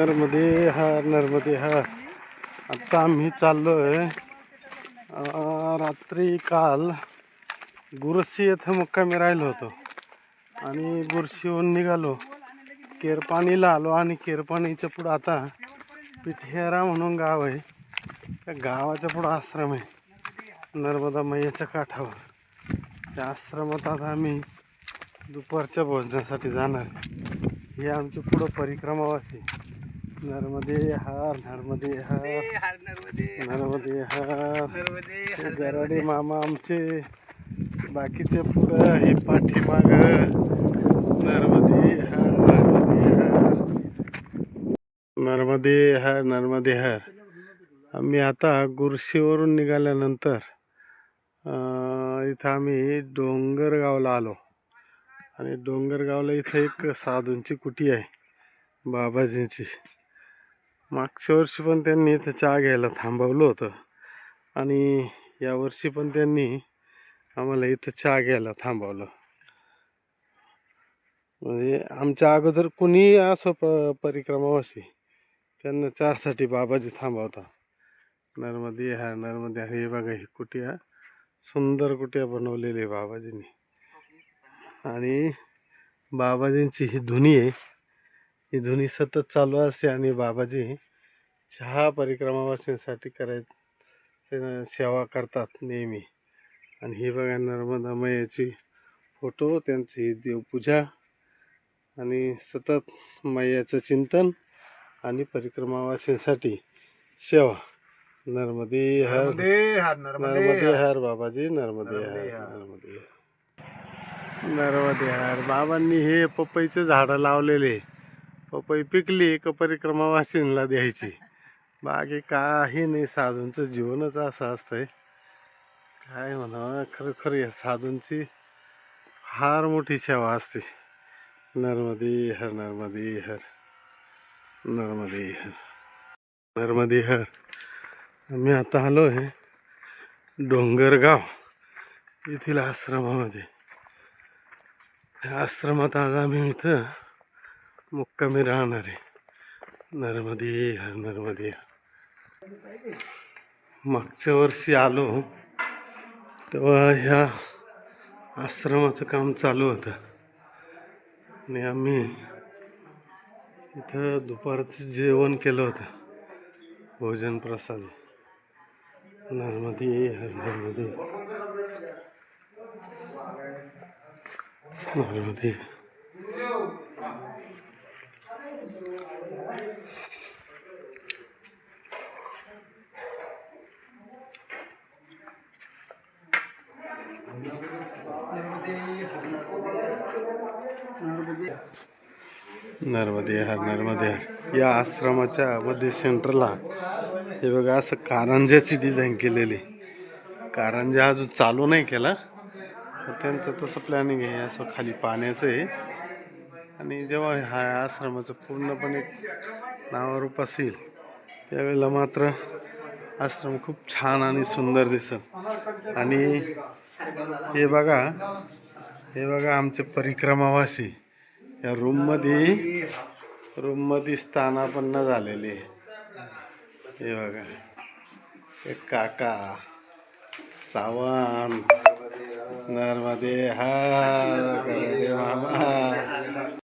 नर्मदे हार नर्मदे हार आता आम्ही चाललोय आहे रात्री काल गुरसी येथे मुक्कामी राहिलो होतो. आणि गुरशीहून निघालो. केरपाणीला आलो आणि केरपाणीच्या पुढं आता पिठेरा म्हणून गाव आहे. त्या गावाच्या पुढं आश्रम आहे नर्मदा मैयाच्या काठावर. त्या आश्रमात आता आम्ही दुपारच्या भोजनासाठी जाणार. हे आमची पुढं परिक्रमावाशी नर्मदे हार नर्मदे हार नर्मदे हार गराडे मामा आमचे. बाकीचे पुढं हे पाठीमाग. नर्मदे हार नर्मदे हार. नर्मदे हार नर्मदे हार. आम्ही आता गुरशीवरून निघाल्यानंतर इथं आम्ही डोंगरगावला आलो. आणि डोंगरगावला इथं एक साधूंची कुटी आहे बाबाजींची. मागच्या वर्षी पण त्यांनी इथं चहा घ्यायला थांबवलं होतं. आणि यावर्षी पण त्यांनी आम्हाला इथं चहा घ्यायला थांबवलं. म्हणजे आमच्या अगोदर कुणी असो प परिक्रमावासी त्यांना चहासाठी बाबाजी थांबवतात. नर्मदे हा नर्मदे हे बघा ही कुटिया सुंदर कुटिया बनवलेली आहे बाबाजींनी. आणि बाबाजींची ही धुनी आहे. ही धुनी सतत चालू असते आणि बाबाजी चहा परिक्रमावासींसाठी करायचे सेवा करतात नेहमी. आणि ही बघा नर्मदा मैयाची फोटो त्यांची देवपूजा आणि सतत मैयाचं चिंतन आणि परिक्रमावासींसाठी सेवा. नर्मदे हर नर्मदे हर बाबाजी नर्मदे हर नर्मदे नर्मदे हर. बाबांनी हे पपईचे झाडं लावलेले. पपई पिकली का परिक्रमावासींना द्यायची. बाकी काही नाही साधूंचं जीवनच असं असतंय. काय म्हणा खरोखर या साधूंची फार मोठी सेवा असते. नर्मदे हर नर्मदे हर नर्मदे हर नर्मदे हर. मी आता आलो आहे डोंगरगाव येथील आश्रमामध्ये. त्या आश्रमात आज आम्ही इथं मुक्कामी राहणार आहे. नर्मदे हर नर्मदे. मागच्या वर्षी आलो. तेव्हा ह्या आश्रमाचं काम चालू होतं. आणि आम्ही इथं दुपारचं जेवण केलं होतं. भोजन प्रसाद. नर्मदे हर नर्मदे. नर्मदे. नर्मदे हर नर्मदे. हर या आश्रमाच्या मध्ये सेंटरला हे बघा असं कारंजाची डिझाईन केलेली. कारंजा अजून चालू नाही केला त्यांचं तसं प्लॅनिंग आहे. असं खाली पाण्याचं आहे. आणि जेव्हा हा आश्रमाचं पूर्णपणे नावारूप असेल त्यावेळेला मात्र आश्रम खूप छान आणि सुंदर दिसल आणि हे बघा हे बघा आमचे परिक्रमावासी या रूममध्ये रूममध्ये स्थानापन्न झालेले हे बघा एक काका सावंत नर्मदे हर करदे मामा